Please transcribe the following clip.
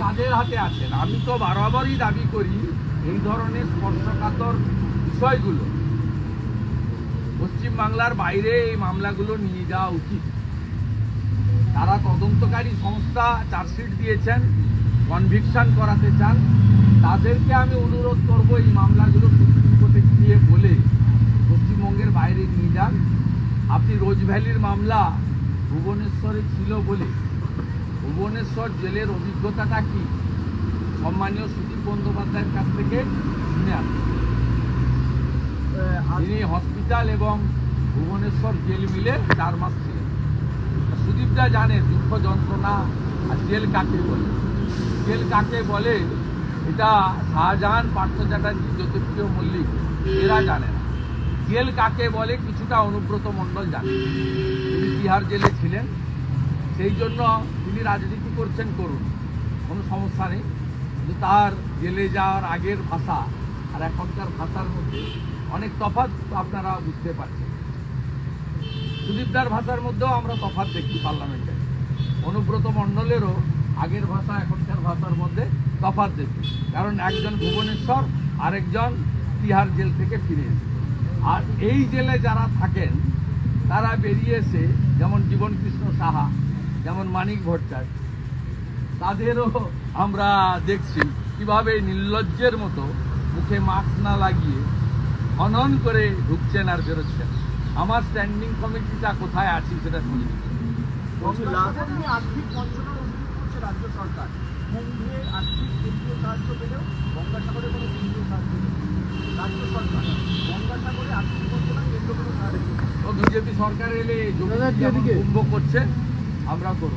কাদের হাতে আছেন? আমি তো বারবারই দাবি করি এই ধরনের স্পর্শকাতর বিষয়গুলো। পশ্চিমবাংলার বাইরে এই মামলাগুলো নিয়ে যাওয়া উচিত। তারা তদন্তকারী সংস্থা চার্জশিট দিয়েছেন, কনভিকশন করাতে চান। তাদেরকে আমি অনুরোধ করব এই মামলাগুলো সুপ্রিম কোর্টে গিয়ে বলে পশ্চিমবঙ্গের বাইরে নিয়ে যান। আপনি রোজ ভ্যালির মামলা ভুবনেশ্বরে ছিল বলে ভুবনেশ্বর জেলের অভিজ্ঞতাটা কি? সম্মানীয় সুদীপ বন্দ্যোপাধ্যায়ের কাছ থেকে শুনে আসুন তিনি হসপিটাল এবং ভুবনেশ্বর জেল মিলে চার মাস ছিলেন। সুদীপটা জানে দুঃখ যন্ত্রণা আর জেল কাকে বলে? জেল কাকে বলে? এটা শাহজাহান পার্থ চ্যাটার্জি জ্যোতিপ্রিয় মল্লিক এরা জানে না। জেল কাকে বলে কিছুটা অনুব্রত মণ্ডল জানে। তিনি তিহার জেলে ছিলেন। সেই জন্য তিনি রাজনীতি করছেন, করুন। কোনো সমস্যা নেই। কিন্তু তার জেলে যাওয়ার আগের ভাষা আর এখনকার ভাষার মধ্যে অনেক তফাৎ আপনারা বুঝতে পারছেন। সুদীপদার ভাষার মধ্যেও আমরা তফাৎ দেখি পার্লামেন্টে। অনুব্রত মণ্ডলেরও আগের ভাষা, এখনকার ভাষার মধ্যে তফাৎ দেখি কারণ একজন ভুবনেশ্বর, আরেকজন তিহার জেল থেকে ফিরে এসেছে। আর এই জেলে যারা থাকেন, তারা বেরিয়ে এসে, যেমন জীবন কৃষ্ণ সাহা যেমন মানিক ভট্টাচার্য। তাদেরও আমরা দেখছি কীভাবে নির্লজ্জের মতো মুখে মাস্ক না লাগিয়ে খনন করে ঢুকছেন আর বেরোচ্ছেন। আমার স্ট্যান্ডিং কমিটিটা কোথায় আছি সেটা শুনি। আর্থিক রাজ্য সরকার। কুম্ভে আর্থিক কেন্দ্রীয় সাহায্য পেলেও গঙ্গাসাগরে কোনো কেন্দ্রীয় সাহায্য রাজ্য সরকার গঙ্গাসাগরে আর্থিক বঞ্চনা কেন্দ্র কোনো সাহায্য বিজেপি সরকার এলে। কুম্ভ করছে আমরা করব।